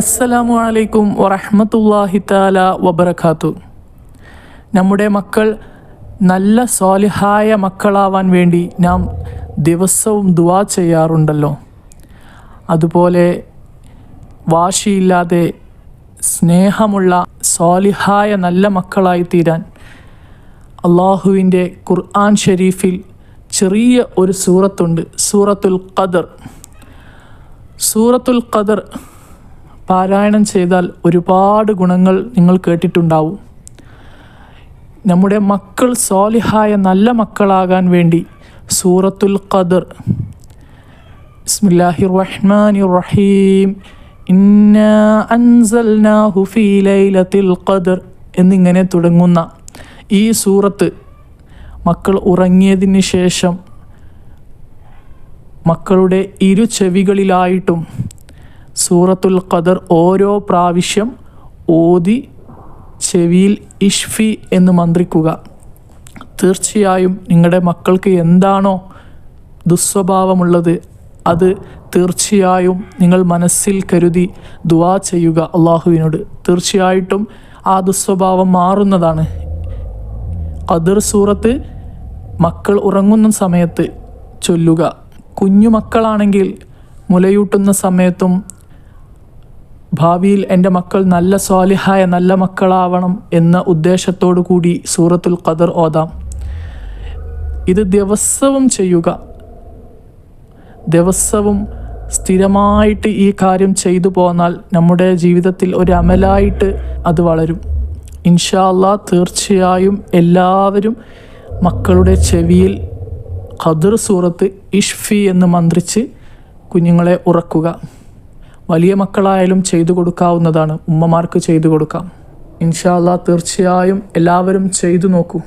അസ്സലാമു അലൈക്കും വറഹമത്തല്ലാഹി താല വബറകാത്തു. നമ്മുടെ മക്കൾ നല്ല സ്വാലിഹായ മക്കളാവാൻ വേണ്ടി നാം ദിവസവും ദുവാ ചെയ്യാറുണ്ടല്ലോ. അതുപോലെ വാശിയില്ലാതെ സ്നേഹമുള്ള സ്വാലിഹായ നല്ല മക്കളായി തീരാൻ അള്ളാഹുവിന്റെ ഖുർആൻ ഷെരീഫിൽ ചെറിയ ഒരു സൂറത്തുണ്ട്. സൂറത്തുൽ ഖദർ. സൂറത്തുൽ ഖദർ പാരായണം ചെയ്താൽ ഒരുപാട് ഗുണങ്ങൾ നിങ്ങൾ കേട്ടിട്ടുണ്ടാവും. നമ്മുടെ മക്കൾ സ്വാലിഹായ നല്ല മക്കളാകാൻ വേണ്ടി സൂറത്തുൽ ഖദർ. ബിസ്മില്ലാഹി റഹ്മാനി റഹീം ഇന്നാ അൻസൽനാഹു ഫീ ലൈലത്തിൽ ഖദർ എന്നിങ്ങനെ തുടങ്ങുന്ന ഈ സൂറത്ത് മക്കൾ ഉറങ്ങിയതിന് ശേഷം മക്കളുടെ ഇരു ചെവികളിലായിട്ടും സൂറത്തുൽ ഖദർ ഓരോ പ്രാവശ്യം ഓതി ചെവിയിൽ ഇഷ്ഫി എന്ന് മന്ത്രിക്കുക. തീർച്ചയായും നിങ്ങളുടെ മക്കൾക്ക് എന്താണോ ദുസ്വഭാവമുള്ളത് അത് തീർച്ചയായും നിങ്ങൾ മനസ്സിൽ കരുതി ദുവാ ചെയ്യുക അള്ളാഹുവിനോട്. തീർച്ചയായിട്ടും ആ ദുസ്വഭാവം മാറുന്നതാണ്. ഖദർ സൂറത്ത് മക്കൾ ഉറങ്ങുന്ന സമയത്ത് ചൊല്ലുക. കുഞ്ഞു മക്കളാണെങ്കിൽ മുലയൂട്ടുന്ന സമയത്തും ഭാവിയിൽ എന്റെ മക്കൾ നല്ല സ്വാലിഹായ നല്ല മക്കളാവണം എന്ന ഉദ്ദേശത്തോടു കൂടി സൂറത്തുൽ ഖദർ ഓതാം. ഇത് ദിവസവും ചെയ്യുക. ദിവസവും സ്ഥിരമായിട്ട് ഈ കാര്യം ചെയ്തു പോന്നാൽ നമ്മുടെ ജീവിതത്തിൽ ഒരു അമലായിട്ട് അത് വളരും. ഇൻഷാല്ല തീർച്ചയായും എല്ലാവരും മക്കളുടെ ചെവിയിൽ ഖദർ സൂറത്ത് ഇഷ്ഫി എന്ന് മന്ത്രിച്ച് കുഞ്ഞുങ്ങളെ ഉറക്കുക. വലിയ മക്കളായാലും ചെയ്തു കൊടുക്കാവുന്നതാണ്. ഉമ്മമാർക്ക് ചെയ്തു കൊടുക്കാം. ഇൻഷാ അല്ലാ തീർച്ചയായും എല്ലാവരും ചെയ്തു നോക്കൂ.